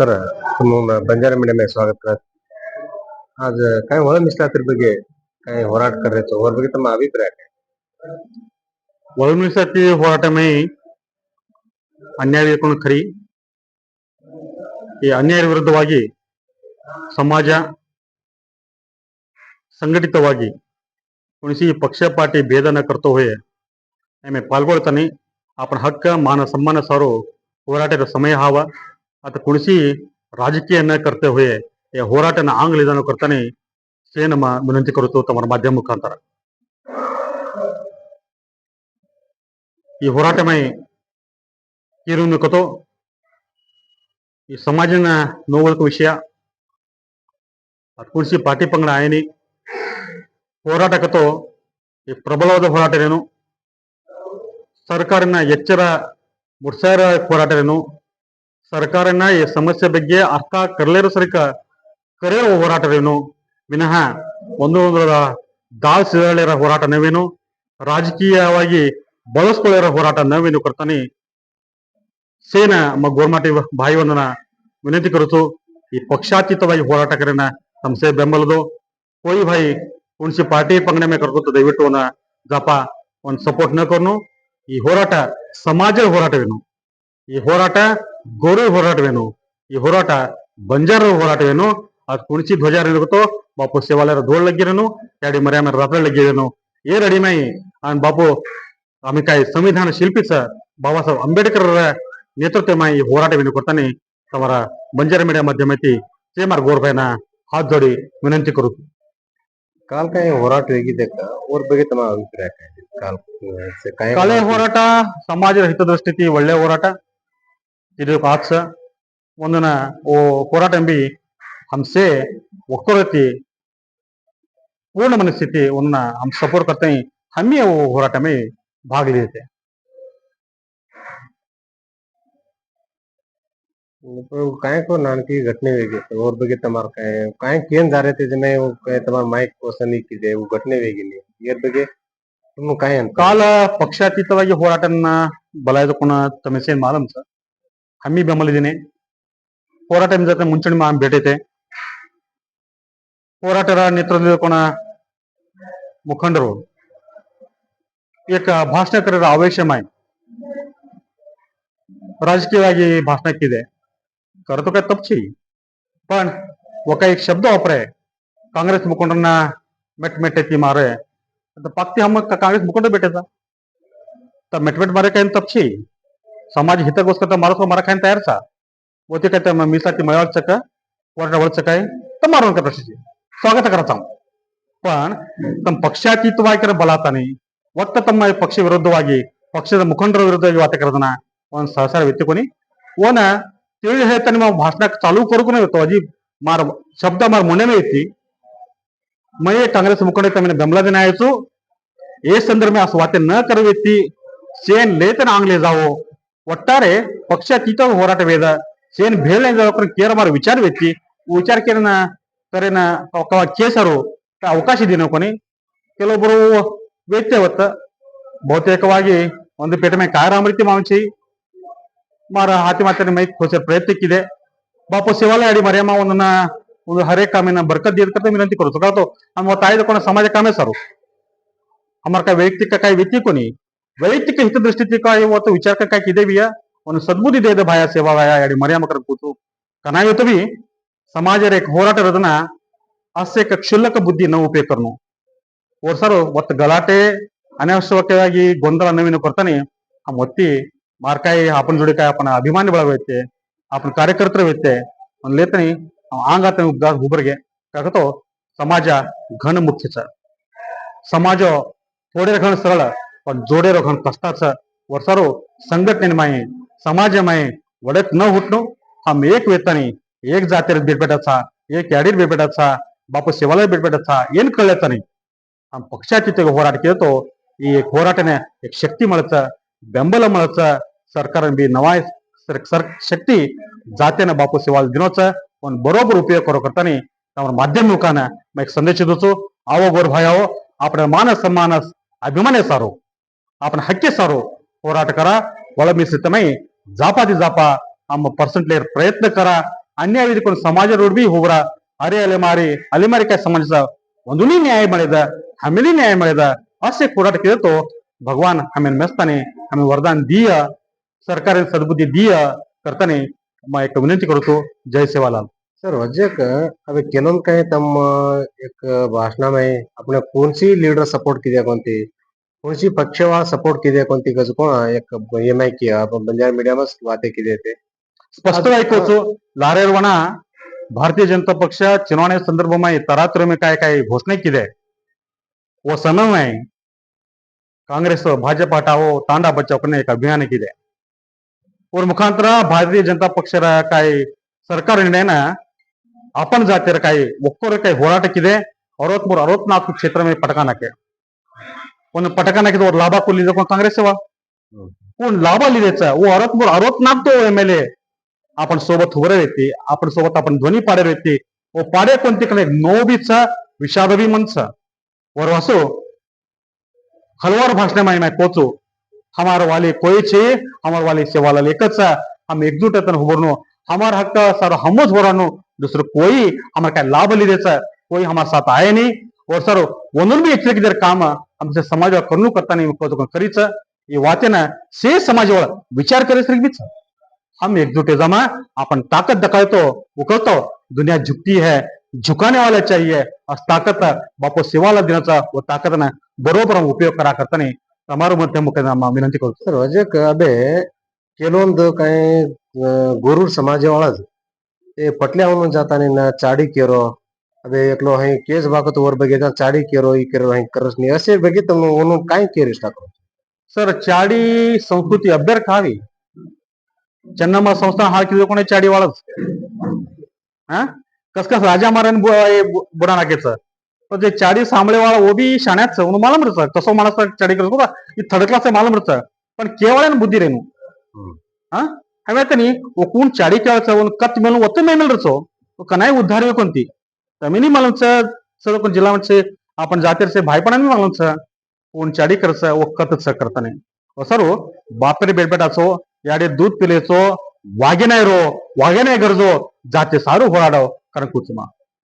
ನಮಸ್ಕಾರ ಬಂಜಾರ ಮೇಡಮ್ ಸ್ವಾಗತ ಅದು ಕಾಯಿ ಒಳ ಮೀಸಲಾತಿರ ಬಗ್ಗೆ ಕಾಯಿ ಹೋರಾಟಗಾರರು ಅವ್ರ ಬಗ್ಗೆ ತಮ್ಮ ಅಭಿಪ್ರಾಯ ಒಳ ಮೀಸಲಾತಿ ಹೋರಾಟಮೇ ಅನ್ಯಾಯಕೊಂಡು ಖರಿ ಈ ಅನ್ಯಾಯ ವಿರುದ್ಧವಾಗಿ ಸಮಾಜ ಸಂಘಟಿತವಾಗಿ ಉಣಿಸಿ ಪಕ್ಷ ಪಾರ್ಟಿ ಭೇದನ ಕರ್ತವ್ಯ ಹೋಯೆ ಎಮ್ಮೆ ಪಾಲ್ಗೊಳ್ತಾನೆ ಆಪನ ಹಕ್ಕ ಮಾನ ಸಮ್ಮಾನ ಸಾರು ಹೋರಾಟದ ಸಮಯ ಹಾವ ಆತ ಕುಳಿಸಿ ರಾಜಕೀಯನ ಕರ್ತೆ ಹೋಯೆ ಹೋರಾಟನ ಆಂಗ್ಲ ಕರ್ತಾನೆ ಸೇ ನಮ್ಮ ವಿನಂತಿ ಕೊರತು ತಮ್ಮ ಮಾಧ್ಯಮ ಮುಖಾಂತರ ಈ ಮೈ ಕೀರನ್ನು ಕತೋ ಈ ಸಮಾಜನ ನೋವುಗಳ ವಿಷಯ ಅದು ಕುಳಿಸಿ ಪಾಟಿ ಪಂಗಡ ಆಯನಿ ಹೋರಾಟ ಈ ಪ್ರಬಲವಾದ ಹೋರಾಟರೇನು ಸರ್ಕಾರನ ಎಚ್ಚರ ಮುಡ್ಸಾರ ಹೋರಾಟರೇನು ಸರ್ಕಾರನ ಈ ಸಮಸ್ಯೆ ಬಗ್ಗೆ ಅರ್ಥ ಕರ್ಲೇರು ಸರಿಕ ಕರೆಯೋ ಹೋರಾಟವೇನು ವಿನಃ ಒಂದು ಒಂದರ ದಾಳ್ ಹೋರಾಟ ನಾವೇನು ರಾಜಕೀಯವಾಗಿ ಬಳಸ್ಕೊಳ್ಳಿರೋ ಹೋರಾಟ ನಾವೇನು ಕರ್ತಾನೆ ಸೇನ ಗೋರ್ಮಾಟಿ ಬಾಯಿವನ್ನ ವಿನಂತಿ ಕರೆತು ಈ ಪಕ್ಷಾತೀತವಾಗಿ ಹೋರಾಟಕರನ್ನ ಸಂಸ್ಥೆ ಬೆಂಬಲದು ಕೋಯಿ ಬಾಯಿ ಉಣಿಸಿ ಪಾರ್ಟಿ ಪಂಗಡ ಮೇಲೆ ಕರ್ಕೊತ ದಯವಿಟ್ಟು ಅವನ ಜಪ ಒಂದು ಸಪೋರ್ಟ್ ನ ಈ ಹೋರಾಟ ಸಮಾಜದ ಹೋರಾಟವೇನು ಈ ಹೋರಾಟ ಗೌರವ ಹೋರಾಟವೇನು ಈ ಹೋರಾಟ ಬಂಜಾರ ಹೋರಾಟವೇನು ಅದು ಕುಣಿಸಿ ಧ್ವಜಾರ ಇರುತ್ತೋ ಬಾಪು ಶಿವಾಲಯರ ಧೋಳ್ ಲಗ್ಗಿರೇನು ಯಾಡಿ ಮರ್ಯಾಮರ ರಫಳ ಲಗ್ಗಿರೇನು ಏ ಅಡಿಮಾಯಿ ಆನ್ ಬಾಪು ಅಮಿಕಾಯಿ ಸಂವಿಧಾನ ಶಿಲ್ಪಿ ಸರ್ ಬಾಬಾ ಸಾಹೇಬ್ ಅಂಬೇಡ್ಕರ್ ನೇತೃತ್ವ ನೇತೃತ್ವಮಾಯಿ ಈ ಹೋರಾಟವೇನು ಕೊಡ್ತಾನೆ ತಮರ ಬಂಜಾರ ಮೀಡಿಯಾ ಮಾಧ್ಯಮೈತಿ ಸೇಮಾರ್ ಗೋರ್ಬೈನ ಹಾತ್ ಜೋಡಿ ವಿನಂತಿ ಕೊಡುತ್ತೆ ಕಾಲ್ಕಾಯ ಹೋರಾಟ ಹೇಗಿದ್ದಕ್ಕ ಅವ್ರ ಬಗ್ಗೆ ತಮ್ಮ ಅಭಿಪ್ರಾಯ ಕಲೆ ಹೋರಾಟ ಸಮಾಜದ ಹಿತದೃಷ್ಟಿತಿ ಒಳ್ಳೆ ಹೋರಾಟ ಇದರ ಪಾಕ್ಷ ವಂದನ ಓ ಹೋರಾಟंबी 함से ఒక్క ರೀತಿ ಪೂರ್ಣ ಮನಸ್ಥಿತಿ ವನ್ನ ಆಮ್ ಸಪೋರ್ಟ್ ಕರ್ತೈ हामी ಓ ಹೋರಾಟ ಮೇ ಭಾಗ ಲೇತೆ ಇಲ್ಲಿ ಪೂರ್ವ ಕೈಕೋ ನಾನ್ ಕಿ ಘಟನೆ ವೈಗೆ ತೋರ್ ಬಗ್ಗೆ ತಮರ ಕೈ ಕೈ ಕೇನ್ ಜಾ ರತೆ ಜನೇ ಓ ಕೈ ತಮರ ಮೈಕ್ ಕೊಸನಿ ಕಿ ದೇವು ಘಟನೆ ವೈಗೆ ಲಿಯೇ ಇಯರ್ ಬಗ್ಗೆ ತುಮ್ನು ಕೈ ಅಂತ ಕಾಲ ಪಕ್ಷಾತ್ತಿತವಾಗಿ ಹೋರಾಟನ ಬಲಾಯ್ ದಕನ ತಮಸೆ मालूम ಚ हमी बेमल दिने पोराट मुंछणी मा भेटेत आहे पोराटा नेतृत्व मुखंडरू एक भाषण कर अवश्य माय राजकीय वागे भाषण किती करतो का तपशी पण व एक शब्द वापराय काँग्रेस मुखंडांना मिटमेट येत ती मारे तर पक्की हम काँगस मुखंड भेटेत तर मिटमेट मारे काय तपशी समाज हित गोष्ट मला तो मरा खायन तयार चा व ते काय मी साठी मयाळच का वर्ण वळच काय तर मारून का स्वागत करत पण तम पक्षाची तुम्हा कर बलाताने वक्त तम पक्षविरुद्धवागे पक्ष मुखंड विरुद्धवागी वाटे करत ना पण सहसार व्यक्ती कोणी व ना ते हे त्यांनी मग भाषण चालू करू नाही होतो मार शब्द मार मुने नाही येते मग काँग्रेस मुखंड त्यांनी दमला देण्यायचो हे संदर्भ असं वाते न करवेती चेन लेत ना आंगले जावो ಒಟ್ಟಾರೆ ಪಕ್ಷಾತೀತ ವೇದ ಸೇನ್ ಬೇಳನೆ ಕೇರ ಮಾರು ವಿಚಾರವೆತ್ತಿ ವಿಚಾರ ಕೇರನ ಕರೆನ ಕೇಸರು ಅವಕಾಶ ಇದೆಯೋ ಕೊನಿ ಕೆಲವೊಬ್ಬರು ವೇತ್ಯವತ್ತ ಬಹುತೇಕವಾಗಿ ಒಂದು ಪೇಟೆ ಮೇಲೆ ಕಾರಾಮೃತಿ ಮಾಂಚಿ ಮಾರ ಹಾತಿ ಮಾತಿನ ಮೈ ಕೋಸ ಪ್ರಯತ್ನಕ್ಕಿದೆ ಬಾಪು ಶಿವಾಲಯ ಅಡಿ ಮರೆಯಮ್ಮ ಒಂದನ್ನ ಒಂದು ಹರೇ ಕಾಮಿನ ಬರ್ಕದ್ದು ಇರ್ತದೆ ವಿನಂತಿ ಕೊಡ್ತು ಕಾತು ನಮ್ಮ ತಾಯ್ದುಕೊಂಡ ಸಮಾಜ ಕಾಮೇ ಸರು ಅಮರ್ಕ ವೈಯಕ್ತಿಕ ಕಾಯಿ ವ್ಯಕ್ತಿ ಕೊನಿ ವೈಯಕ್ತಿಕ ಹಿತದೃಷ್ಟಿತಿಕ ಇವತ್ತು ವಿಚಾರಕ್ಕಾಗಿ ಇದೇವಿಯ ಒಂದು ಸದ್ಬುದ್ಧಿ ದೇಹದ ಭಯ ಸೇವಾ ಎರಡು ಮರ್ಯಾಮಕರ ಕೂತು ಕನಾಯುತವಿ ಸಮಾಜ ರೇಖ ಹೋರಾಟ ಇರೋದನ್ನ ಹಾಸ್ಯಕ ಕ್ಷುಲ್ಲಕ ಬುದ್ಧಿ ನೋವು ಉಪಯೋಗರ್ನು ಓರ್ಸರು ಒತ್ತು ಗಲಾಟೆ ಅನಾವಶ್ಯಕವಾಗಿ ಗೊಂದಲ ನೋವಿನ ಕೊಡ್ತಾನೆ ಆ ಮೊತ್ತಿ ಮಾರ್ಕಾಯಿ ಆಪನ ಜೋಡಿಕಾಯಿ ಆಪನ ಅಭಿಮಾನಿ ಬಳಗೈತೆ ಆಪನ ಕಾರ್ಯಕರ್ತರ ಐತೆ ಒಂದು ಲೇತನಿ ಆಂಗಾತ ಗುಬರ್ಗೆ ಕಾಗತೋ ಸಮಾಜ ಘನ ಮುಖ್ಯ ಸರ್ ಸಮಾಜ ಥೋಡೆ ಘನ ಸರಳ पण जोडेरोखान कष्टाच वर सारो संघटने माये समाज माये वडत न हुटणो आम एक वेतानी एक जातीर बिट एक याडी बिट बापू सेवाला बिट येन एन कळल्याचा हम पक्षाची ते होराट केतो एक होराटने एक शक्ती म्हणायचं बेंबल म्हणायचं सरकारन बी नवाय सर शक्ती जात्याने बापू सेवाला दिनाच पण बरोबर उपयोग करतानी त्यामुळे माध्यम मुखाने मग एक संदेश देतो आवो गोर भाई आहो आपला मानस समानस अभिमाने सारो ಆಪನ ಹಕ್ಕೆ ಸಾರು ಹೋರಾಟಗಾರ ಒಳ ಮೀಸಲಿತನೈ ಜಾಪಾದಿ ಜಾಪ ನಮ್ಮ ಪರ್ಸೆಂಟ್ಲೇರ್ ಪ್ರಯತ್ನಕರ ಅನ್ಯಾಯವಿದ್ಕೊಂಡು ಸಮಾಜ ರೂಢಿ ಹೋಗ್ರ ಅರೆ ಅಲೆಮಾರಿ ಅಲೆಮಾರಿಕಾಯಿ ಸಮಾಜದ ಒಂದು ನ್ಯಾಯ ಮಾಡಿದ ಹಮೇಲಿ ನ್ಯಾಯ ಮಾಡಿದ ಅಷ್ಟೇ ಹೋರಾಟಕ್ಕೆ ಭಗವಾನ್ ಆಮೇಲೆ ಮೆಸ್ತಾನೆ ಆಮೇಲೆ ವರದಾನ ದೀಯ ಸರ್ಕಾರಿ ಸದ್ಬುದ್ಧಿ ದೀಯ ಕರ್ತಾನೆ ವಿನಂತಿ ಕೊಡ್ತು ಜೈ ಸೇವಾಲಾಲ್ सर वजक अभी केलोन कहे और जी पक्षवा सपोर्ट किदे कोणती गज कोन एक एमआई के बंजार मीडिया में बातें कि दे स्पष्ट होइ को लारेर वणा भारतीय जनता पक्ष चुनाव संदर्भ में तरात्र में काय काय घोषणा कि दे ओ समय में कांग्रेस और भाजपाताव तांडा बचव कने एक अभियान कि दे और मुकांतर भारतीय जनता पक्ष काय सरकार निर्णय ना अपन जाचर काय वकोरे काय होराट कि दे 63 64 क्षेत्र में पटकना के ಒಂದು ಪಟಕನ ಅವ್ರ ಲಾಭ ಕೊಲ್ಲಿದ ಕಾಂಗ್ರೆಸ್ ಅವ कोण लाभ लिहिलेच व आरोप आरोप नागतो एम एल ए आपण सोबत उभे येते आपण सोबत आपण ध्वनी पाडे येते ओ पाडे कोणते कडे नोबीचा विषादवी मनसा वर वासो हलवार भाषण माई माय पोचो हमार वाले कोयचे हमार वाले सेवाला लेकच हम एकजूट तन उभारणो हमार हक्क सारो हमच भरानो दुसरो कोई हमार काय लाभ लिहिलेचा कोई हमार साथ आहे नी वर सारो म्हणून मी एकले जर काम आमचे समाज करणू करताना खरीचं से समाजावर विचार करेल सग एकजुटे जमा आपण ताकद दखावतो उत्तो दुनिया झुकती है आहे झुकाण्यावायला चाय ताकत बापो सेवाला देण्याचा व ताकदा ना बरोबर उपयोग करा करताना मारो मध्ये विनंती करतो कदोंद काही काय समाज वळाच ते पटल्यावर जाता चाडी केरो अबे एकलो हई केस भाकत ओर बगे चाडी केरो ई केरो हई करस ने असे बगे तुम काय केरी टाको सर चाडी संस्कृती अभ्यर खावी चन्नामा संस्थान हाळ किदो कोणे चाडी वाळस हां कस कस राजा मारन बु, बुडा नाकेच पण ते चाडी सांबळेवाळा ओ बी शाण्याच म्हणून मला म्हणत कसं मला चाडी करतो बघा की थडकलाच आहे मला म्हणत पण केवळ्यान बुद्धी रेनू हा हवे का नाही कोण चाडी केवळचा कत मेल ओत मेल रचो कनाय उद्धार कोणती जाते नी भाई सर्व जिल्हा मालूम म्हणजे आपण उन चाड़ी कर सर ओ कत सर करता नाही बेड बेटा सो याडे दूध पिलेचो वागे नाही रो वाघे नाही गरजो जाते सारू करन कारण कुचमा